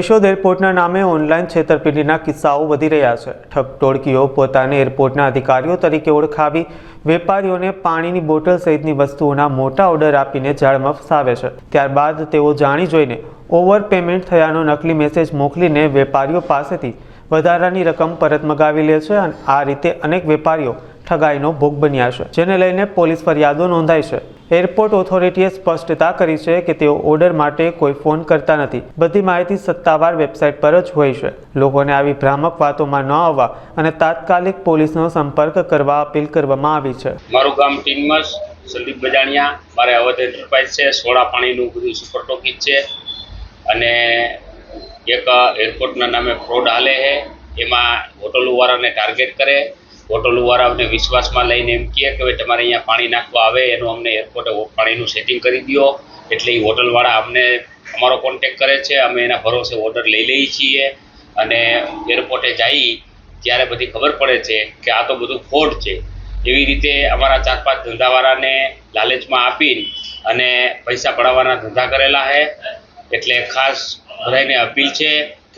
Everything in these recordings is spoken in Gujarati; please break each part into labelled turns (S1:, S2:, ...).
S1: કેશોદ એરપોર્ટના નામે ઓનલાઈન છેતરપિંડીના કિસ્સાઓ વધી રહ્યા છે. ઠગ ટોળકીઓ પોતાને એરપોર્ટના અધિકારીઓ તરીકે ઓળખાવી વેપારીઓને પાણીની બોટલ સહિતની વસ્તુઓના મોટા ઓર્ડર આપીને જાળમાં ફસાવે છે. ત્યારબાદ તેઓ જાણી જોઈને ઓવર પેમેન્ટ થયાનો નકલી મેસેજ મોકલીને વેપારીઓ પાસેથી વધારાની રકમ પરત મગાવી લે છે અને આ રીતે અનેક વેપારીઓ ઠગાઈનો ભોગ બન્યા છે, જેને લઈને પોલીસ ફરિયાદો નોંધાઈ છે. એરપોર્ટ ઓથોરિટીએ સ્પષ્ટતા કરી છે કે તેઓ ઓર્ડર માટે કોઈ ફોન કરતા નથી. બધી માહિતી સત્તાવાર વેબસાઇટ પર જ હોય છે. લોકોને આવી ભ્રામક વાતોમાં ન આવવા અને તાત્કાલિક પોલીસનો સંપર્ક કરવા અપીલ કરવામાં આવી છે.
S2: મારું ગામ ટીનમસ સંદીપ બજાણિયા, મારે અવધ એન્ટરપ્રાઇઝ છે, સોડા પાણીનું બધું સુપર ટોકીજ છે. અને એક એરપોર્ટના નામે ફ્રોડ હાલે છે. એમાં હોટલોવાળાને ટાર્ગેટ કરે. હોટલોવાળાને વિશ્વાસમાં લઈને એમ કહે કે ભાઈ તમારે અહીંયા પાણી નાખવા આવે, એનું અમને એરપોર્ટે પાણીનું સેટિંગ કરી દો એટલે એ હોટલવાળા અમને અમારો કોન્ટેક કરે છે, અમે એના ભરોસે ઓર્ડર લઈ લઈએ છીએ. અને એરપોર્ટે જઈ, ત્યારે બધી ખબર પડે છે કે આ તો બધું ખોટ છે. એવી રીતે અમારા ચાર પાંચ ધંધાવાળાને લાલચમાં આપીને અને પૈસા પડાવવાના ધંધા કરેલા છે એટલે ખાસ બધાને અપીલ છે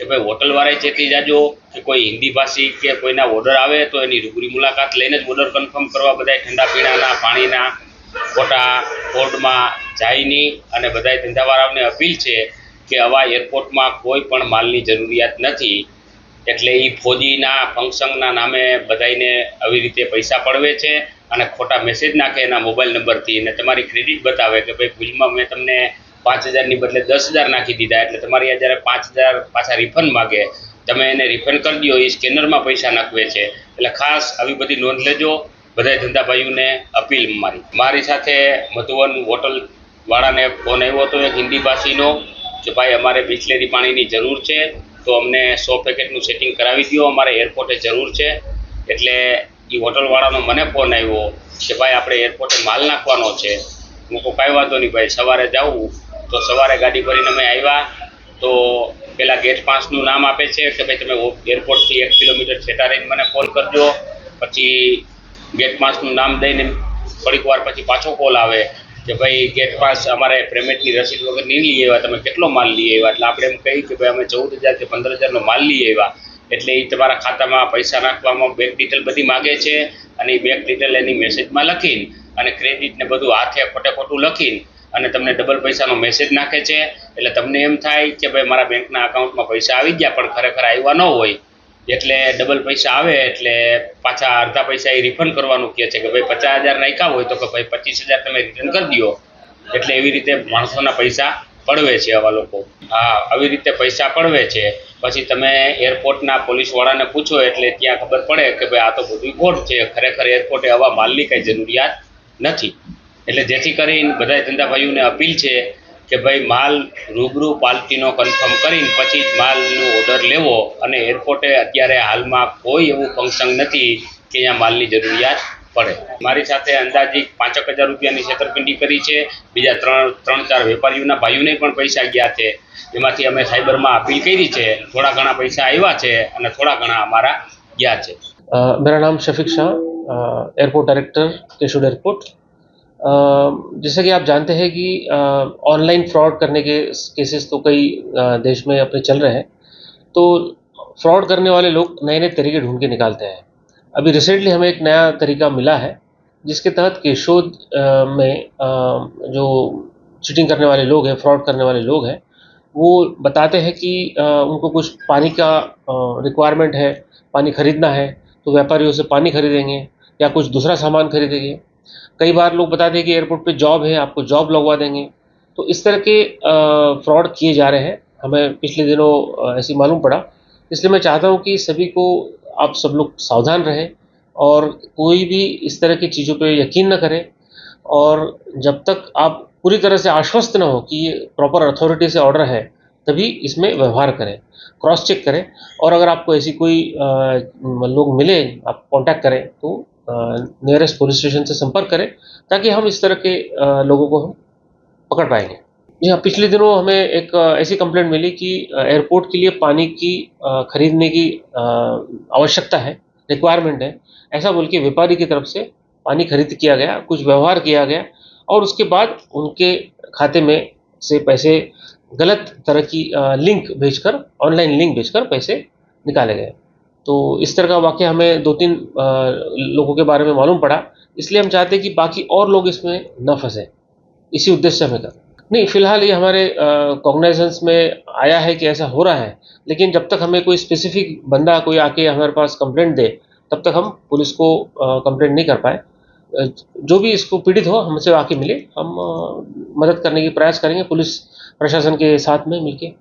S2: કે ભાઈ હોટલવાળાએ ચેતી જાજો કે કોઈ હિન્દી ભાષી કે કોઈના ઓર્ડર આવે તો એની રૂબરી મુલાકાત લઈને જ ઓર્ડર કન્ફર્મ કરવા બધાય ઠંડા પીણાના, પાણીના, ખોટા ફોર્ડમાં જાય નહીં અને બધાય ધંધાવાળાઓને અપીલ છે કે આવા એરપોર્ટમાં કોઈ પણ માલની જરૂરિયાત નથી. એટલે એ ફોજીના, ફંક્શનના નામે બધાયને આવી રીતે પૈસા પડવે છે અને ખોટા મેસેજ નાખે એના મોબાઈલ નંબરથી અને તમારી ક્રેડિટ બતાવે કે ભાઈ ભૂલમાં મેં તમને પાંચ હજારની બદલે દસ હજાર નાખી દીધા એટલે તમારી જ્યારે પાંચ હજાર પાછા રિફંડ માગે, તમે એને રિફંડ કરી દો, એ સ્કેનરમાં પૈસા નાખવે છે. એટલે ખાસ આવી બધી નોંધ લેજો બધા ધંધાભાઈઓને અપીલ મારી. મારી સાથે મધુવન હોટલ વાળાને ફોન આવ્યો હતો એક હિન્દી ભાષીનો, કે ભાઈ, અમારે બિસ્લેરી પાણીની જરૂર છે, તો અમને સો પેકેટનું સેટિંગ કરાવી દો અમારે એરપોર્ટે જરૂર છે. એટલે એ હોટલવાળાનો મને ફોન આવ્યો કે ભાઈ, આપણે એરપોર્ટે માલ નાખવાનો છે. હું કોઈ કાંઈ વાંધો નહીં ભાઈ, સવારે જાઉં તો સવારે ગાડી ભરીને અમે આવ્યા. તો પેલા ગેટ પાસનું નામ આપે છે કે ભાઈ તમે એરપોર્ટથી એક કિલોમીટર છેટા રહીને મને કોલ કરજો. પછી ગેટ પાસનું નામ દઈને થોડીક વાર પછી પાછો કોલ આવે કે ભાઈ ગેટ પાસ અમારે પેમેન્ટની રસીદ વગર નહીં લઈ આવ્યા. તમે કેટલો માલ લઈ આવ્યા? એટલે આપણે એમ કહી કે ભાઈ અમે ચૌદ હજાર કે પંદર હજારનો માલ લઈ આવ્યા. એટલે એ તમારા ખાતામાં પૈસા નાખવામાં બેંક ડિટેલ બધી માગે છે અને એ બેંક ડિટેલ એની મેસેજમાં લખીને અને ક્રેડિટને બધું હાથે ખોટે ખોટું લખીને અને તમને ડબલ પૈસાનો મેસેજ નાખે છે. એટલે તમને એમ થાય કે ભાઈ મારા બેંકના અકાઉન્ટમાં પૈસા આવી ગયા, પણ ખરેખર આવ્યા ન હોય. એટલે ડબલ પૈસા આવે, એટલે પાછા અડધા પૈસા એ રિફંડ કરવાનું કહે છે કે ભાઈ પચાસ હજાર નાખ્યા હોય તો કે ભાઈ પચીસ હજાર તમે રિટર્ન કરી દો એટલે એવી રીતે માણસોના પૈસા પડવે છે આવા લોકો. હા, આવી રીતે પૈસા પડવે છે. પછી તમે એરપોર્ટના પોલીસવાળાને પૂછો એટલે ત્યાં ખબર પડે કે ભાઈ આ તો બધું ખોટ છે. ખરેખર એરપોર્ટે આવા માલની કંઈ જરૂરિયાત નથી. એટલે જેથી કરીને બધા ધંધા ભાઈઓને અપીલ છે કે ભાઈ માલ રૂબરૂ પાલટીનો કન્ફર્મ કરીને પછી જ માલનો ઓર્ડર લેવો અને એરપોર્ટે અત્યારે હાલમાં કોઈ એવું ફંક્શન નથી કે અહીંયા માલની જરૂરિયાત પડે. મારી સાથે અંદાજિત પાંચેક હજાર રૂપિયાની છેતરપિંડી કરી છે. બીજા ત્રણ ત્રણ, ચાર વેપારીઓના ભાઈઓને પણ પૈસા ગયા છે. એમાંથી અમે સાયબરમાં અપીલ કરી છે. થોડા ઘણા પૈસા આવ્યા છે અને થોડા ઘણા અમારા ગયા છે.
S3: મેરા નામ Shafiq Shah airport director Keshod airport जैसा कि आप जानते हैं कि ऑनलाइन फ्रॉड करने के केसेस तो कई देश में अपने चल रहे हैं। तो फ्रॉड करने वाले लोग नए नए तरीके ढूंढ के निकालते हैं। अभी रिसेंटली हमें एक नया तरीका मिला है, जिसके तहत केशोद में जो चीटिंग करने वाले लोग हैं फ्रॉड करने वाले लोग हैं, वो बताते हैं कि उनको कुछ पानी का रिक्वायरमेंट है, पानी खरीदना है तो व्यापारियों से पानी खरीदेंगे या कुछ दूसरा सामान खरीदेंगे। कई बार लोग बताते हैं कि एयरपोर्ट पे जॉब है, आपको जॉब लगवा देंगे। तो इस तरह के फ्रॉड किए जा रहे हैं। हमें पिछले दिनों ऐसी मालूम पड़ा। इसलिए मैं चाहता हूँ कि सभी को आप सब लोग सावधान रहें और कोई भी इस तरह की चीज़ों पे यकीन न करें और जब तक आप पूरी तरह से आश्वस्त न हो कि ये प्रॉपर अथॉरिटी से ऑर्डर है, तभी इसमें व्यवहार करें क्रॉस चेक करें और अगर आपको ऐसी कोई लोग मिले, आप कांटेक्ट करें तो नियरेस्ट पुलिस स्टेशन से संपर्क करें, ताकि हम इस तरह के लोगों को हम पकड़ पाएँगे। जी हाँ पिछले दिनों हमें एक ऐसी कंप्लेंट मिली कि एयरपोर्ट के लिए पानी की खरीदने की आवश्यकता है रिक्वायरमेंट है। ऐसा बोल के व्यापारी की तरफ़ से पानी खरीद किया गया, कुछ व्यवहार किया गया, और उसके बाद उनके खाते में से पैसे गलत तरह की लिंक भेजकर ऑनलाइन लिंक भेजकर पैसे निकाले गए। तो इस तरह का वाक्य हमें दो तीन लोगों के बारे में मालूम पड़ा। इसलिए हम चाहते हैं कि बाकी और लोग इसमें न फंसे। इसी उद्देश्य से हमें नहीं, फ़िलहाल ये हमारे कॉग्नाइजेंस में आया है कि ऐसा हो रहा है, लेकिन जब तक हमें कोई स्पेसिफिक बंदा कोई आके हमारे पास कंप्लेंट दे, तब तक हम पुलिस को कंप्लेंट नहीं कर पाए। जो भी इसको पीड़ित हो हमसे आके मिले, हम मदद करने की प्रयास करेंगे, पुलिस, प्रशासन के साथ में मिलके।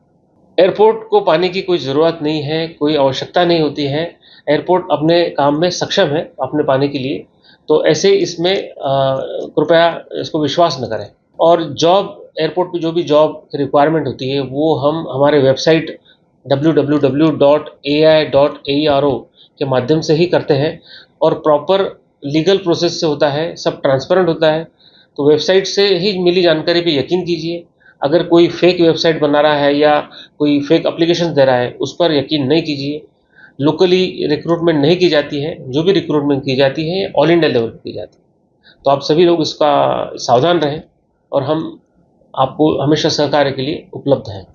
S3: एयरपोर्ट को पाने की कोई ज़रूरत नहीं है, कोई आवश्यकता नहीं होती है। एयरपोर्ट अपने काम में सक्षम है, अपने पाने के लिए। तो ऐसे इसमें कृपया इसको विश्वास न करें। और जॉब, एयरपोर्ट पे जो भी जॉब की रिक्वायरमेंट होती है, वो हम हमारे वेबसाइट www.ai.aero के माध्यम से ही करते हैं। और प्रॉपर लीगल प्रोसेस से होता है, सब ट्रांसपेरेंट होता है। तो वेबसाइट से ही मिली जानकारी पे यकीन कीजिए। अगर कोई फेक वेबसाइट बना रहा है या कोई फेक अप्लीकेशन दे रहा है, उस पर यकीन नहीं कीजिए। लोकली रिक्रूटमेंट नहीं की जाती है, जो भी रिक्रूटमेंट की जाती है ऑल इंडिया लेवल पर की जाती है। तो आप सभी लोग इसका सावधान रहें और हम आपको हमेशा सहकार्य के लिए उपलब्ध हैं।